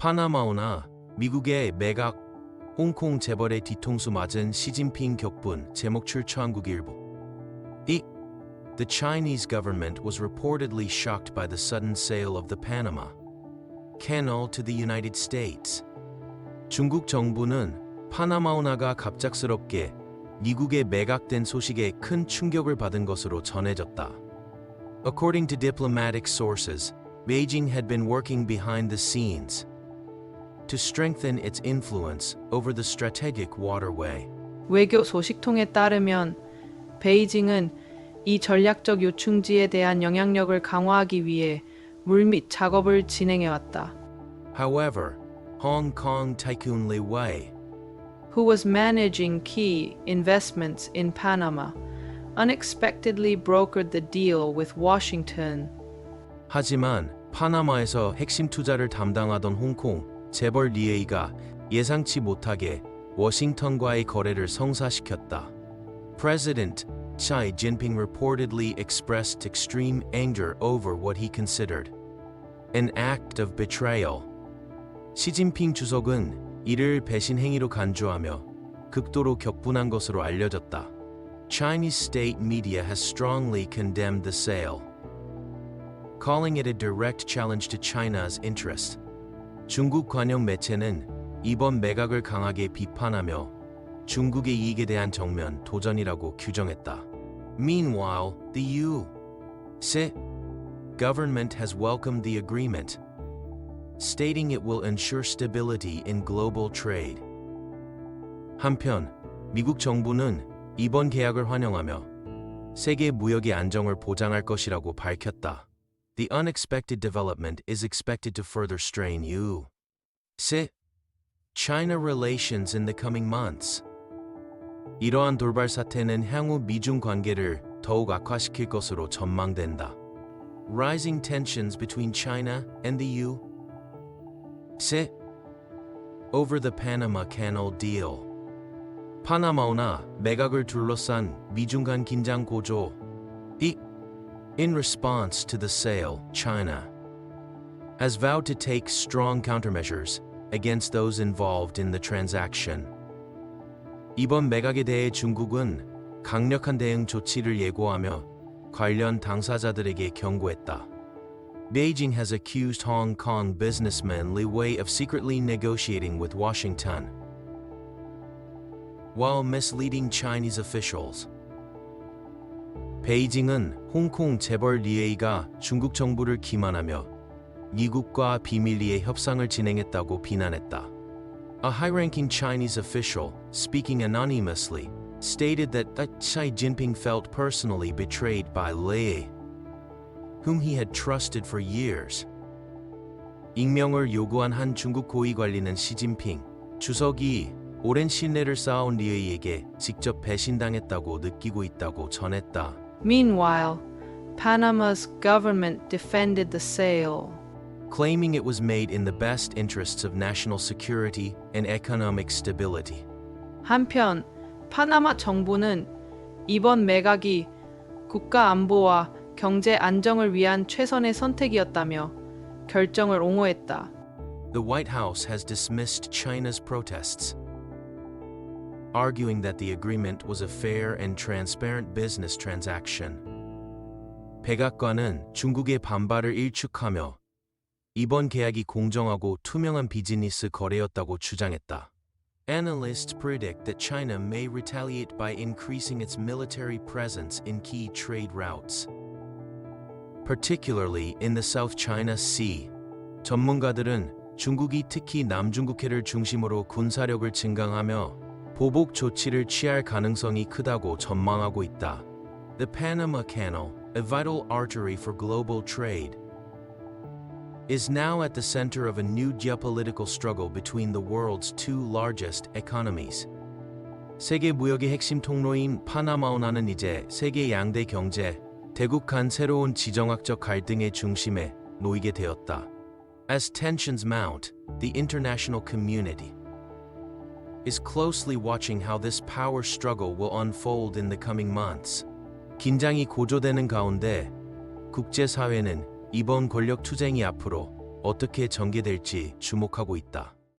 파나마오나 미국의 매각, 홍콩 재벌의 뒤통수 맞은 시진핑 격분 제목 출처한국일보. 이 The Chinese government was reportedly shocked by the sudden sale of the Panama Canal to the United States. 중국 정부는 파나마운하가 갑작스럽게 미국에 매각된 소식에 큰 충격을 받은 것으로 전해졌다. According to diplomatic sources, Beijing had been working behind the scenes to strengthen its influence over the strategic waterway. 외교 소식통에 따르면 베이징은 이 전략적 요충지에 대한 영향력을 강화하기 위해 물밑 작업을 진행해 왔다. However, Hong Kong tycoon Li Wei who was managing key investments in Panama, unexpectedly brokered the deal with Washington. 하지만 파나마에서 핵심 투자를 담당하던 홍콩 재벌 리에이가 예상치 못하게 워싱턴과의 거래를 성사시켰다. President Xi Jinping reportedly expressed extreme anger over what he considered an act of betrayal. 시진핑 주석은 이를 배신 행위로 간주하며 극도로 격분한 것으로 알려졌다. Chinese state media has strongly condemned the sale, calling it a direct challenge to China's interest. 중국 관영 매체는 이번 매각을 강하게 비판하며 중국의 이익에 대한 정면 도전이라고 규정했다. Meanwhile, the U.S. government has welcomed the agreement, stating it will ensure stability in global trade. 한편 미국 정부는 이번 계약을 환영하며 세계 무역의 안정을 보장할 것이라고 밝혔다. The unexpected development is expected to further strain U.S. China relations in the coming months. 이러한 돌발 사태는 향후 미중 관계를 더욱 악화시킬 것으로 전망된다. Rising tensions between China and the U.S. over the Panama Canal deal. 파나마오나 매각을 둘러싼 미중 간 긴장 고조. 이 In response to the sale, China has vowed to take strong countermeasures against those involved in the transaction. 이번 매각에 대해 중국은 강력한 대응 조치를 예고하며 관련 당사자들에게 경고했다. Beijing has accused Hong Kong businessman Li Wei of secretly negotiating with Washington while misleading Chinese officials. 베이징은 홍콩 재벌 리에이가 중국 정부를 기만하며 미국과 비밀리에 협상을 진행했다고 비난했다. A high-ranking Chinese official, speaking anonymously, stated that Xi Jinping felt personally betrayed by Li, whom he had trusted for years. 익명을 요구한 한 중국 고위 관리는 시진핑 주석이 오랜 신뢰를 쌓아온 리에이에게 직접 배신당했다고 느끼고 있다고 전했다. Meanwhile, Panama's government defended the sale. claiming it was made in the best interests of national security and economic stability. 한편 파나마 정부는 이번 매각이 국가 안보와 경제 안정을 위한 최선의 선택이었다며 결정을 옹호했다. The White House has dismissed China's protests, arguing that the agreement was a fair and transparent business transaction. 백악관은 중국의 반발을 일축하며 이번 계약이 공정하고 투명한 비즈니스 거래였다고 주장했다. Analysts predict that China may retaliate by increasing its military presence in key trade routes, particularly in the South China Sea. 전문가들은 중국이 특히 남중국해를 중심으로 군사력을 증강하며 보복 조치를 취할 가능성이 크다고 전망하고 있다. The Panama Canal, a vital artery for global trade, is now at the center of a new geopolitical struggle between the world's two largest economies. 세계 무역의 핵심 통로인 파나마운하는 이제 세계 양대 경제, 대국 간 새로운 지정학적 갈등의 중심에 놓이게 되었다. As tensions mount, the international community is closely watching how this power struggle will unfold in the coming months. 긴장이 고조되는 가운데 국제사회는 이번 권력 투쟁이 앞으로 어떻게 전개될지 주목하고 있다.